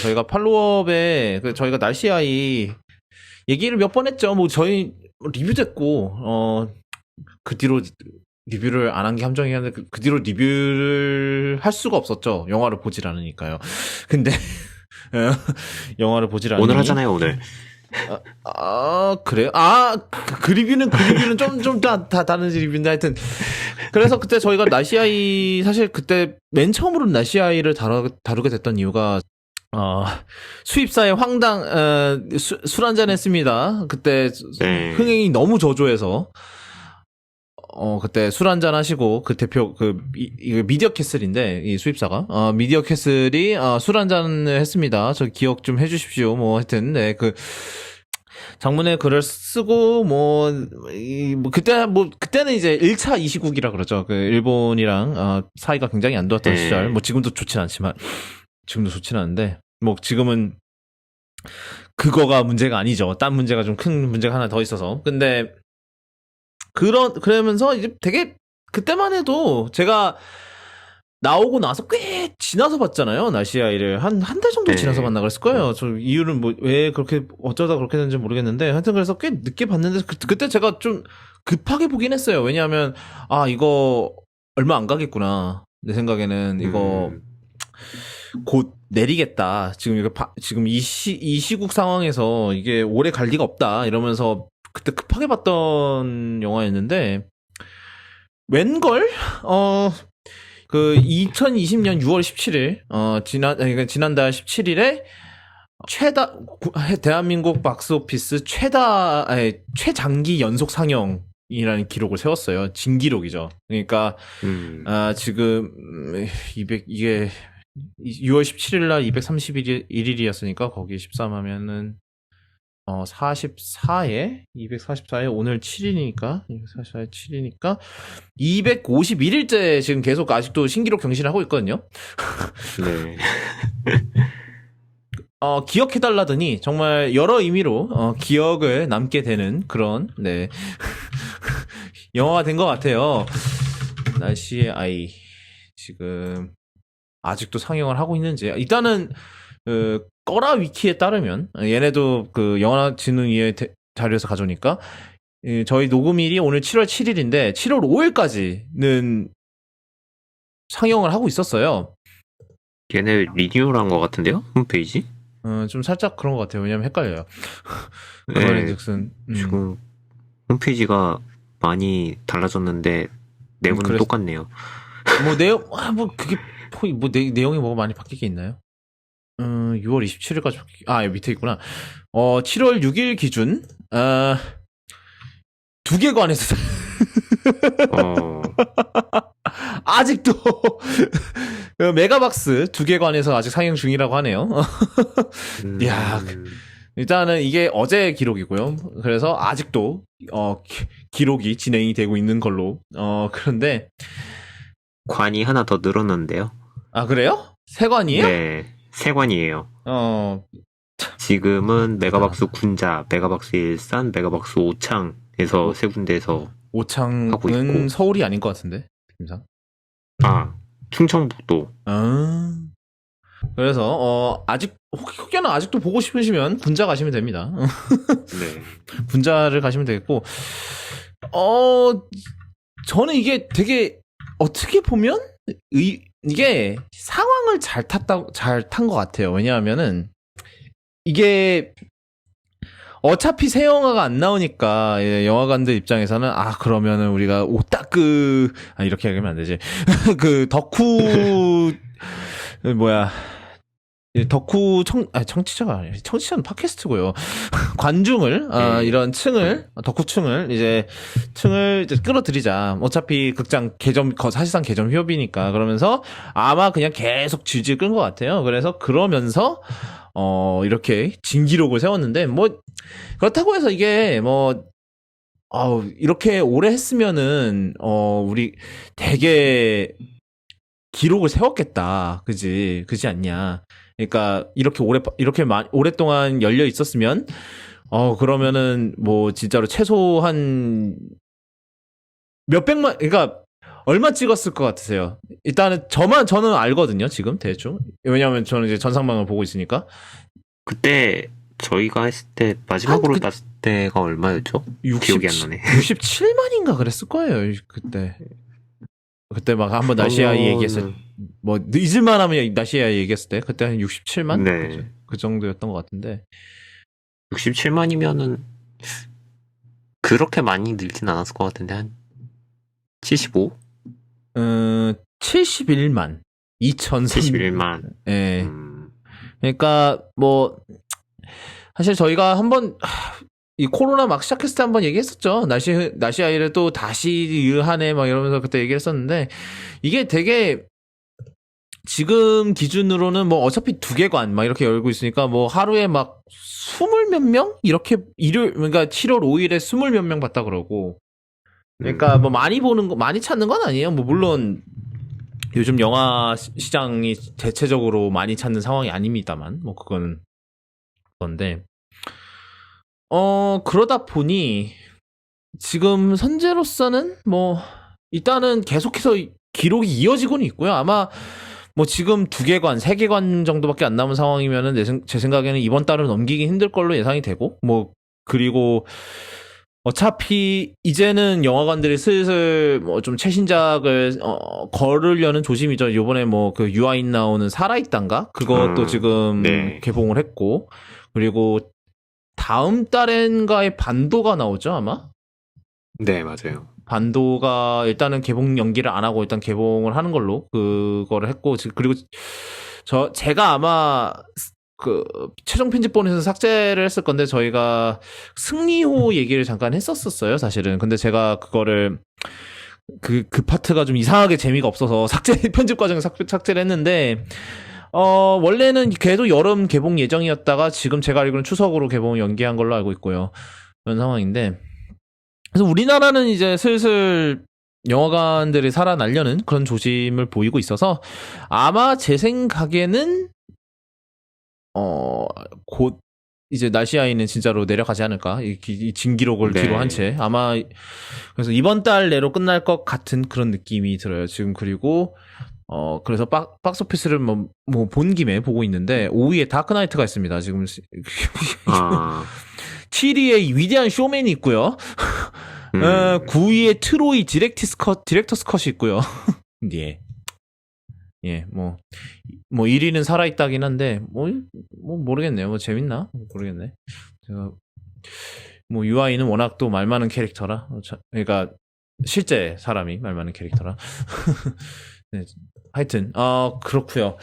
저희가 팔로업에 그 저희가 날씨 아이 얘기를 몇 번 했죠. 뭐 저희 리뷰됐고 어 그 뒤로 리뷰를 안 한 게 함정이긴 한데 그, 그 뒤로 리뷰를 할 수가 없었죠. 영화를 보질 않으니까요. 근데 영화를 보질 않으니 오늘 하잖아요, 오늘. 아 그래요? 아 그 그 리뷰는 그 리뷰는 좀 좀 다 다 다른 리뷰인데 하여튼 그래서 그때 저희가 나시아이 사실 그때 맨 처음으로 나시아이를 다루, 다루게 됐던 이유가 어 수입사의 황당 어, 술한잔 했습니다. 그때 네. 흥행이 너무 저조해서 어 그때 술 한잔 하시고 그 대표 그 미, 이거 미디어 캐슬인데 이 수입사가 어 미디어 캐슬이 어, 술 한 잔을 했습니다. 저 기억 좀 해주십시오. 뭐 하여튼 네 그 장문의 글을 쓰고 뭐, 이, 뭐 그때 뭐 그때는 이제 1차 이시국이라 그러죠. 그 일본이랑 어, 사이가 굉장히 안 좋았던 네. 시절. 뭐 지금도 좋진 않지만 지금도 좋진 않은데 뭐 지금은 그거가 문제가 아니죠. 딴 문제가 좀 큰 문제가 하나 더 있어서. 근데 그런 그러면서 이제 되게 그때만 해도 제가 나오고 나서 꽤 지나서 봤잖아요. 나시아이를 한 한 달 정도 네. 지나서 봤나 그랬을 거예요. 저 이유는 뭐 왜 그렇게 어쩌다 그렇게 됐는지 모르겠는데 하여튼 그래서 꽤 늦게 봤는데 그, 그때 제가 좀 급하게 보긴 했어요. 왜냐하면 아 이거 얼마 안 가겠구나. 내 생각에는 이거 음, 곧 내리겠다. 지금 이거 바- 지금 이 시, 이 시국 상황에서 이게 오래 갈 리가 없다. 이러면서 그때 급하게 봤던 영화였는데 웬걸 어. 그 2020년 6월 17일 어 지난 그러니까 지난달 17일에 최다 구- 대한민국 박스오피스 최다 아니, 최장기 연속 상영 이라는 기록을 세웠어요. 진기록이죠. 그러니까 음, 아, 지금, 200, 이게, 6월 17일 날 231일이었으니까, 거기 13 하면은, 어, 44에, 244에 오늘 7이니까, 244에 7이니까, 251일째 지금 계속 아직도 신기록 경신을 하고 있거든요. 네. 어, 기억해달라더니, 정말 여러 의미로, 어, 기억을 남게 되는 그런, 네. 영화가 된 것 같아요. 날씨의 아이. 지금, 아직도 상영을 하고 있는지. 일단은, 그, 꺼라 위키에 따르면, 얘네도 그 영화진흥위의 대- 자료에서 가져오니까, 이 저희 녹음일이 오늘 7월 7일인데, 7월 5일까지는 상영을 하고 있었어요. 얘네 리뉴얼 한 것 같은데요? 홈페이지? 어, 좀 살짝 그런 것 같아요. 왜냐면 헷갈려요. 그 네. 말인즉슨 음. 지금 홈페이지가 많이 달라졌는데 내부는 그래서- 똑같네요. 뭐 내용 아, 뭐 그게 포- 뭐 내, 내용이 뭐가 많이 바뀔 게 있나요? 음, 6월 27일까지 바뀌... 아 여기 밑에 있구나. 어 7월 6일 기준 어, 두 개 관에서 어, 아직도 그 메가박스 두 개 관에서 아직 상영 중이라고 하네요. 음, 야, 일단은 이게 어제 기록이고요. 그래서 아직도 어 기- 기록이 진행이 되고 있는 걸로 어 그런데 관이 하나 더 늘었는데요. 아 그래요? 세 관이에요? 네, 세 관이에요. 어 지금은 메가박스 군자, 메가박스 일산, 메가박스 오창에서 세 군데에서 하고 오창은 있고. 서울이 아닌 것 같은데 팀상. 아 충청북도 아 그래서 어 아직 혹- 혹여나 아직도 보고 싶으시면 군자 가시면 됩니다. 네. 군자를 가시면 되겠고 어 저는 이게 되게 어떻게 보면 의, 이게 상황을 잘 탔다 잘 탄 것 같아요. 왜냐하면은 이게 어차피 새 영화가 안 나오니까 예, 영화관들 입장에서는 아 그러면은 우리가 오타크 아 이렇게 얘기하면 안 되지. 그 덕후 뭐야. 이 덕후 청, 아, 청취자가 청취자는 팟캐스트고요. 관중을, 아, 네. 이런 층을, 덕후층을, 이제, 층을 이제 끌어들이자. 어차피 극장 개점, 거- 사실상 개점 휴업이니까. 그러면서 아마 그냥 계속 질질 끈 것 같아요. 그래서 그러면서, 어, 이렇게 진기록을 세웠는데, 뭐, 그렇다고 해서 이게 뭐, 아우, 이렇게 오래 했으면은, 어, 우리 되게 기록을 세웠겠다. 그지? 그지 않냐. 그러니까 이렇게 오래 이렇게 마, 오랫동안 열려 있었으면 어 그러면은 뭐 진짜로 최소한 몇백만 그러니까 얼마 찍었을 것 같으세요? 일단은 저만 저는 알거든요 지금 대충 왜냐하면 저는 이제 전상방을 보고 있으니까 그때 저희가 했을 때 마지막으로 한 그- 봤을 때가 얼마였죠? 60, 기억이 안 나네. 67만인가 그랬을 거예요 그때 그때 막 한번 나시아 그러면은- 얘기했을 뭐 잊을만 하면 나시아 얘기했을 때 그때 한 67만? 네. 그 정도였던 것 같은데. 67만이면은 그렇게 많이 늘진 않았을 것 같은데 한 75? 음 71만. 2003 71만. 예. 음, 그러니까 뭐 사실 저희가 한번 하, 이 코로나 막 시작했을 때 한번 얘기했었죠. 날씨 날씨 아이를 또 다시 유한해 막 이러면서 그때 얘기했었는데 이게 되게 지금 기준으로는 뭐 어차피 두 개관 막 이렇게 열고 있으니까 뭐 하루에 막 스물 몇 명 이렇게 일요일 그러니까 7월 5일에 스물 몇 명 봤다 그러고 그러니까 뭐 많이 보는 거 많이 찾는 건 아니에요. 뭐 물론 요즘 영화 시- 시장이 대체적으로 많이 찾는 상황이 아닙니다만 뭐 그거는 건데 어 그러다 보니 지금 선제로서는 뭐 일단은 계속해서 기록이 이어지고는 있고요. 아마 뭐 지금 두 개관, 세 개관 정도밖에 안 남은 상황이면은 내 생- 제 생각에는 이번 달은 넘기기 힘들 걸로 예상이 되고 뭐 그리고 어차피 이제는 영화관들이 슬슬 뭐 좀 최신작을 어, 걸으려는 조짐이죠. 요번에 뭐 그 유아인 나오는 살아있단가 그것도 음, 지금 네. 개봉을 했고 그리고 다음 달엔가에 반도가 나오죠 아마 네, 맞아요. 반도가 일단은 개봉 연기를 안 하고 일단 개봉을 하는 걸로 그거를 했고 지- 그리고 저 제가 아마 그 최종 편집본에서 삭제를 했을 건데 저희가 승리호 얘기를 잠깐 했었었어요 사실은 근데 제가 그거를 그, 그 파트가 좀 이상하게 재미가 없어서 삭제, 편집 과정에 삭, 삭제를 했는데, 어, 원래는 계속 여름 개봉 예정이었다가 지금 제가 알기로는 추석으로 개봉 연기한 걸로 알고 있고요. 그런 상황인데. 그래서 우리나라는 이제 슬슬 영화관들이 살아나려는 그런 조짐을 보이고 있어서 아마 제 생각에는, 어, 곧 이제 나시아이는 진짜로 내려가지 않을까. 이, 기- 이 진기록을 네. 뒤로 한 채. 아마 그래서 이번 달 내로 끝날 것 같은 그런 느낌이 들어요. 지금 그리고 어 그래서 박, 박스 오피스를 뭐 뭐 본 김에 보고 있는데 5위에 다크나이트가 있습니다. 지금 아, 7위에 위대한 쇼맨이 있고요. 음, 어, 9위에 트로이 디렉티스 컷 디렉터스 컷이 있고요. 예. 예, 뭐, 뭐, 1위는 살아있다긴 한데, 뭐, 뭐, 모르겠네요. 뭐, 재밌나? 모르겠네. 제가, 뭐, UI는 워낙 또 말 많은 캐릭터라. 어, 자- 그러니까, 실제 사람이 말 많은 캐릭터라. 네, 하여튼, 어, 그렇고요